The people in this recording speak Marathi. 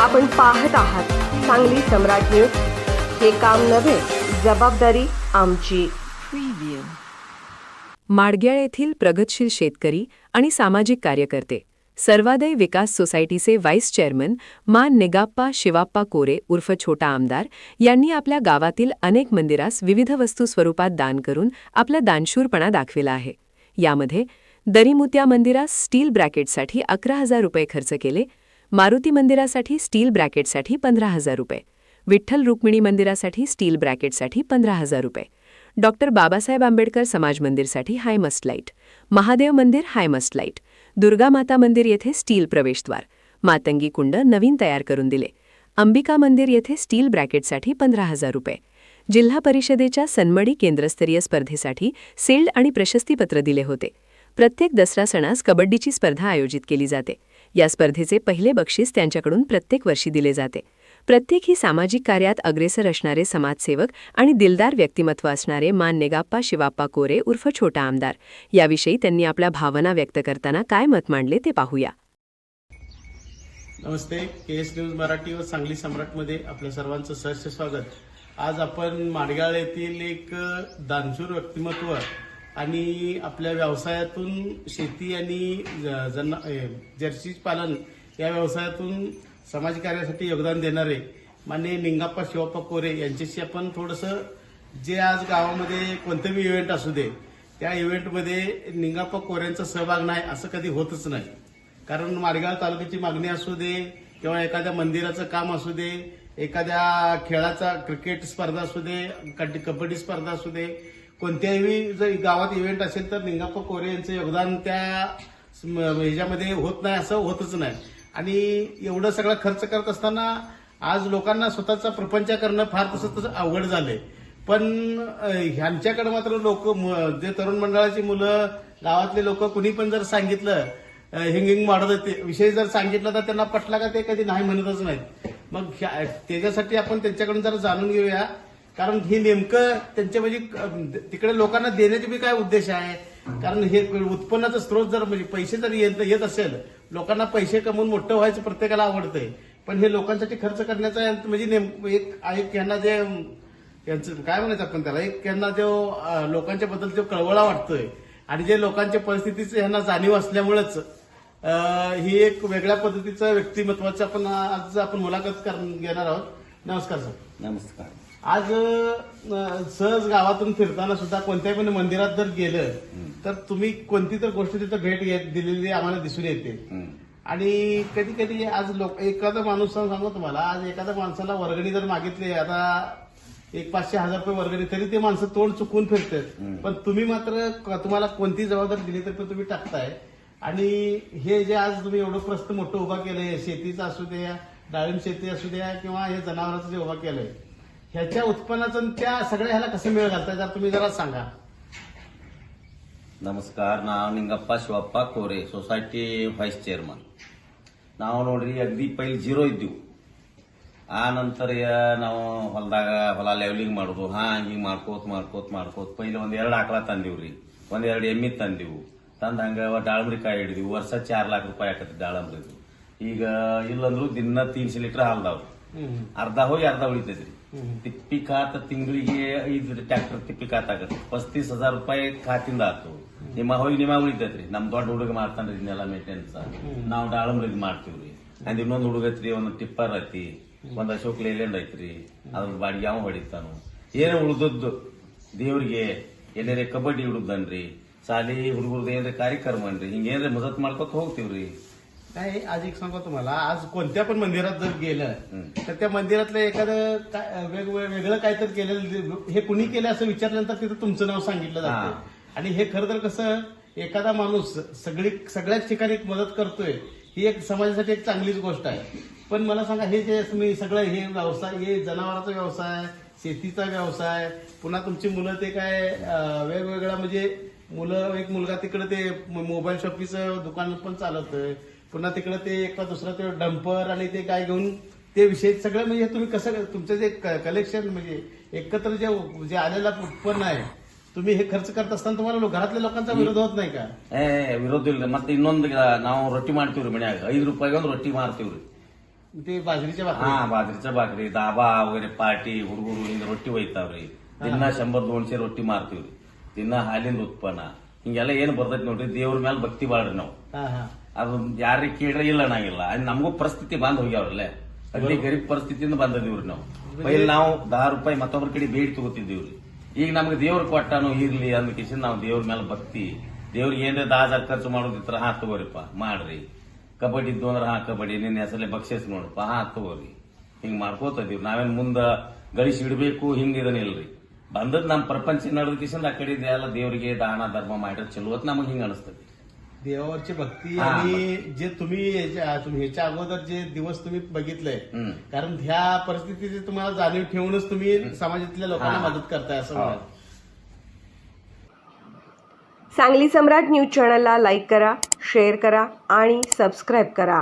आपण पाहत आहात सांगली सम्राट न्यूज. हे काम नव्हे जबाबदारी आमची. माडग्याळ येथील प्रगतशील शेतकरी आणि सामाजिक कार्यकर्ते सर्वादय विकास सोसायटीचे व्हाईस चेअरमन मान निगाप्पा शिवाप्पा कोरे उर्फ छोटा आमदार यांनी आपल्या गावातील अनेक मंदिरास विविध वस्तू स्वरूपात दान करून आपला दानशूरपणा दाखविला आहे. यामध्ये दरीमुत्या मंदिरास स्टील ब्रॅकेटसाठी अकरा हजार रुपये खर्च केले मारुती मंदिरासाठी स्टील ब्रॅकेटसाठी पंधरा हजार रुपये. विठ्ठल रुक्मिणी मंदिरासाठी स्टील ब्रॅकेटसाठी पंधरा हजार रुपये. डॉक्टर बाबासाहेब आंबेडकर समाज मंदिरसाठी हाय मस्ट लाइट. महादेव मंदिर हाय मस्ट लाइट. दुर्गा माता मंदिर येथे स्टील प्रवेशद्वार. मातंगी कुंड नवीन तयार करून दिले. अंबिका मंदिर येथे स्टील ब्रॅकेटसाठी पंधरा हजार रुपये. जिल्हा परिषदेच्या सन्मडी केंद्रस्तरीय स्पर्धेसाठी सेल्ड आणि प्रशस्तीपत्र दिले होते. प्रत्येक दसरा सणास कबड्डीची स्पर्धा आयोजित केली जाते. या स्पर्धेचे पहिले बक्षीस त्यांच्याकडून प्रत्येक वर्षी दिले जाते. प्रत्येक ही सामाजिक कार्यात अग्रेसर असणारे समाजसेवक आणि दिलदार व्यक्तिमत्व असणारे मान नेगाप्पा शिवाप्पा कोरे उर्फ छोटा आमदार. याविषयी त्यांनी आपल्या भावना व्यक्त करताना काय मत मांडले ते पाहूया. नमस्ते के एस न्यूज मराठी व सांगली सम्राटमध्ये आपल्या सर्वांचं सहर्ष स्वागत. आज आपण माडगाळ येथील एक दानशूर व्यक्तिमत्व आणि आपल्या व्यवसायातून शेती आणि ज- जन जर्सी पालन या व्यवसायातून समाजकार्यासाठी योगदान देणारे माने निंगाप्पा शिवाप्पा कोरे यांच्याशी आपण थोडंसं जे आज गावामध्ये कोणतेही इव्हेंट असू दे त्या इव्हेंटमध्ये निंगाप्पा कोऱ्यांचा सहभाग नाही असं कधी होतच नाही. कारण माडगाव तालुक्याची मागणी असू दे किंवा एखाद्या मंदिराचं काम असू दे एखाद्या खेळाचा क्रिकेट स्पर्धा असू दे कबड्डी स्पर्धा असू दे कोणत्याही जर गावात इव्हेंट असेल तर निंगाप्पा कोरे यांचं योगदान त्या ह्याच्यामध्ये होत नाही असं होतच नाही. आणि एवढं सगळं खर्च करत असताना आज लोकांना स्वतःचा प्रपंच करणं फार तसं तसं अवघड झालंय. पण ह्यांच्याकडे मात्र लोक जे तरुण मंडळाची मुलं गावातले लोक कुणी पण जर सांगितलं हिंगिंग वाढत होते विषय जर सांगितलं तर त्यांना पटला का ते कधी नाही म्हणतच नाहीत. मग ह्या- त्याच्यासाठी आपण त्यांच्याकडून जरा जाणून घेऊया. कारण हे नेमकं त्यांच्या म्हणजे तिकडे लोकांना देण्याचे बी काय उद्देश आहे? कारण हे उत्पन्नाचा स्रोत जर म्हणजे पैसे जर येत असेल लोकांना पैसे कमवून मोठं व्हायचं प्रत्येकाला आवडतंय. पण हे लोकांसाठी खर्च करण्याचा म्हणजे नेम एक एक यांना जे यांचं काय म्हणायचं आपण त्याला? एक यांना जो लोकांच्या बद्दल जो कळवळा वाटतोय. आणि जे लोकांच्या परिस्थितीचं यांना जाणीव असल्यामुळेच ही एक वेगळ्या पद्धतीचं व्यक्तिमत्वाचं आपण आज आपण मुलाखत घेणार आहोत. नमस्कार सर. नमस्कार. आज सहज गावातून फिरताना सुद्धा कोणत्याही पण मंदिरात जर गेलं तर तुम्ही कोणती तर गोष्ट तिथं भेट घेत दिलेली आम्हाला दिसून येते. आणि कधी कधी आज लोक एखादा माणूस सांगू तुम्हाला आज एखाद्या माणसाला वर्गणी जर मागितली आता एक पाचशे हजार रुपये वर्गणी तरी ते माणसं तोंड चुकून फिरतात. पण तुम्ही मात्र तुम्हाला कोणती जबाबदारी दिली तर तुम्ही टाकताय. आणि हे जे आज तुम्ही एवढं प्रस्त मोठं उभा केलंय शेतीचं असू द्या डाळिंब शेती असू द्या किंवा हे जनावरांचं जे उभा केलंय ह्याच्या उत्पन्नाचं आणि त्या सगळ्या ह्याला कसं मेळ घालताय जर तुम्ही जरा सांगा ನಮಸ್ಕಾರ ನಾವು Ningappa Shivappa Kore society vice chairman ನಾವು ನೋಡ್ರಿ ಅಗದಿ ಪೈಲ್ ಜೀರೋ ಇದ್ದೀವಿ ಆ ನಂತರ ಯ- ನಾವು ಹೊಲದಾಗ ಹೊಲ ಲೆವೆಲಿಂಗ್ ಮಾಡೋದು ಹಾ ಹಿಂಗ್ ಮಾಡ್ಕೋತ ಮಾಡ್ಕೋತ ಮಾಡ್ಕೋತ ಪೈಲೆ ಒಂದ್ ಎರಡ್ ಆಕಳ ತಂದಿವ್ರಿ ಒಂದ್ ಎರಡ್ ಎಮ್ಮಿ ತಂದಿವು ತಂದ ಹಂಗ ದಾಳಂಬ್ರಿ ಕಾಯಿ ಹಿಡಿದ್ವಿ. ವರ್ಷ ಚಾರ್ ಲಾಖ ರೂಪಾಯಿ ಆಕತಿ ದಾಳಂಬ್ರಿದು. ಈಗ ಇಲ್ಲಂದ್ರು ದಿನ ತೀನ್ಶೆ ಲೀಟರ್ ಹಾಲ್ದಾವ್ ಅರ್ಧ ಹೋಗಿ ಅರ್ಧ ಉಳಿತೈತ್ರಿ. ತಿಪ್ಪಿ ಕಾತ ತಿಂಗಳಿಗೆ ಐದು ಟ್ರ್ಯಾಕ್ಟರ್ ತಿಪ್ಪಿ ಖಾತ ಆಗತ್ತೆ. ಪಸ್ತೀಸ್ ಹಜಾರ್ ರೂಪಾಯಿ ಕಾತಿಂದ ಆತು. ನಿಮ್ಮ ಹೋಗಿ ನಿಮ್ಮ ಉಳಿತೈತ್ರಿ. ನಮ್ ದೊಡ್ಡ ಹುಡುಗ ಮಾಡ್ತಾನ್ರಿ ಇದನ್ನೆಲ್ಲ ಮೇಂಟೆನೆನ್ಸ್ ನಾವು ದಾಳಂಬ್ರಿದ್ ಮಾಡ್ತೀವ್ರಿ. ಅಂದ್ ಇನ್ನೊಂದು ಹುಡುಗ ಐತ್ರಿ ಒಂದ್ ಟಿಪ್ಪರ್ ಐತಿ ಒಂದ್ ಅಶೋಕ್ ಲೇಲೆಂಡ್ ಐತ್ರಿ. ಅದ್ರ ಬಾಡಿಗೆ ಯಾವ ಹೊಡಿತಾನು. ಏನೇ ಉಳಿದದ್ದು ದೇವ್ರಿಗೆ ಎಲ್ಲೇ ಕಬಡ್ಡಿ ಹುಡುಗ್ದನ್ರಿ ಶಾಲಿ ಹುಡುಗರ್ದು ಏನ್ರಿ ಕಾರ್ಯಕ್ರಮ ಅನ್ರಿ ಹಿಂಗೇನ್ರಿ ಮದತ್ ಮಾಡ್ಕೊತ ಹೋಗ್ತೀವ್ರಿ नाही आज एक सांगतो तुम्हाला आज कोणत्या पण मंदिरात जर गेलं तर त्या मंदिरातलं एखादं काय- वेगवेगळं वेगळं काहीतरी केलेलं हे कुणी केलं असं विचारल्यानंतर तिथं तुमचं नाव सांगितलं जातं आणि हे खरं तर कसं एखादा माणूस सगळी सगळ्याच ठिकाणी मदत करतोय ही एक समाजासाठी एक चांगलीच गोष्ट आहे पण मला सांगा हे जे तुम्ही सगळं हे व्यवसाय हे जनावरांचा व्यवसाय शेतीचा व्यवसाय पुन्हा तुमची मुलं ते काय अं, वेगवेगळ्या म्हणजे मुलं एक मुलगा तिकडे ते म- मोबाईल शॉपीचं दुकान पण चालवतोय पुन्हा तिकडे ते एका दुसरा ते डंपर आणि ते काय घेऊन ते विषय सगळं म्हणजे तुम्ही कसं तुमचं जे कलेक्शन म्हणजे एकत्र जे जे आलेलं उत्पन्न आहे तुम्ही हे खर्च करत असताना तुम्हाला लो- घरातल्या लोकांचा विरोध होत नाही का ಏ ವಿರೋಧ ಇಲ್ಲ ಮತ್ತೆ ಇನ್ನೊಂದು ನಾವು ರೊಟ್ಟಿ ಮಾಡ್ತೀವ್ರಿ ಮನ್ಯಾಗ ಐದು ರೂಪಾಯಿಗೆ ಒಂದು ರೊಟ್ಟಿ ಮಾಡ್ತೀವ್ರಿ ते बाजरीच्या हा भाकरी बाजरीच्या भाकरी दाबा वगैरे पार्टी ಹುಡುಗರು ಹಿಂಗೆ ರೊಟ್ಟಿ ಒಯ್ತಾವ್ರಿ ದಿನ ಶಂಬರ್ ದೋನ್ಶೆ ರೊಟ್ಟಿ ಮಾರ್ತೀವ್ರಿ ದಿನ ಹಾಲಿನ ಉತ್ಪನ್ನ. ಹಿಂಗೆಲ್ಲ ಏನ್ ಬರ್ತೈತಿ ನೋಡ್ರಿ ದೇವ್ರ ಮೇಲೆ ಭಕ್ತಿ ಬಾಳ್ರಿ ನಾವು. ಅದು ಯಾರಿಗೆ ಕೇಳ್ರೆ ಇಲ್ಲ ಅನ್ನಂಗಿಲ್ಲ ಅದ್ ನಮಗೂ ಪರಿಸ್ಥಿತಿ ಬಂದ್ ಹೋಗ್ಯಾವ್ರಲ್ಲ. ಅಲ್ಲಿ ಗರೀಬ್ ಪರಿಸ್ಥಿತಿಯಿಂದ ಬಂದದಿವ್ರಿ ನಾವು. ಪೈಲ್ ನಾವು ದಾರ ರೂಪಾಯಿ ಮತ್ತೊಬ್ಬರ ಕಡೆ ಬೇಡಿ ತಗೋತಿದ್ದೀವ್ರಿ ಈಗ ನಮ್ಗೆ ದೇವ್ರ ಕೊಟ್ಟನು ಇರ್ಲಿ ಅಂದ ಕಿಶನ್ ನಾವು ದೇವ್ರ ಮೇಲೆ ಭಕ್ತಿ. ದೇವ್ರಿಗೆ ಏನ್ರ ದಾಜ ಖರ್ಚು ಮಾಡೋದಿತ್ರ ಹಾ ತಗೋರಿಪ್ಪ ಮಾಡ್ರಿ. ಕಬಡ್ಡಿ ಇದ್ದು ಅಂದ್ರೆ ಹಾ ಕಬಡ್ಡಿ ನಿನ್ನ ಹೆಸರಲ್ಲೇ ಬಕ್ಷಿಸ್ ನೋಡಪ್ಪ ಹಾ ತಗೋರಿ. ಹಿಂಗ್ ಮಾಡ್ಕೋತದೀವಿ ನಾವೇನ್ ಮುಂದ ಗಳಿಸಿ ಇಡಬೇಕು ಹಿಂಗ ಇದನ್ನಿಲ್ರಿ ಬಂದದ್ ನಮ್ ಪ್ರಪಂಚ ನಡೆದ ಕಿಶನ್ ಆ ಕಡೆ ಎಲ್ಲ ದೇವರಿಗೆ ದಾನ ಧರ್ಮ ಮಾಡಿದ್ರೆ ಚಲೋ ಅಂತ ನಮಗ್ ಹಿಂಗ ಅನಿಸ್ತದೆ देवावरची भक्ती हा, आणि जे तुम्ही याच्या- तुम्ही ह्याच्या अगोदर जे दिवस तुम्ही बघितले हम्म. कारण ह्या परिस्थितीची तुम्हाला जाणीव ठेवूनच तुम्ही समाजातल्या लोकांना हा. मदत करताय असं हो. म्हणाल. सांगली सम्राट न्यूज चॅनलला लाईक करा शेअर करा आणि सबस्क्राईब करा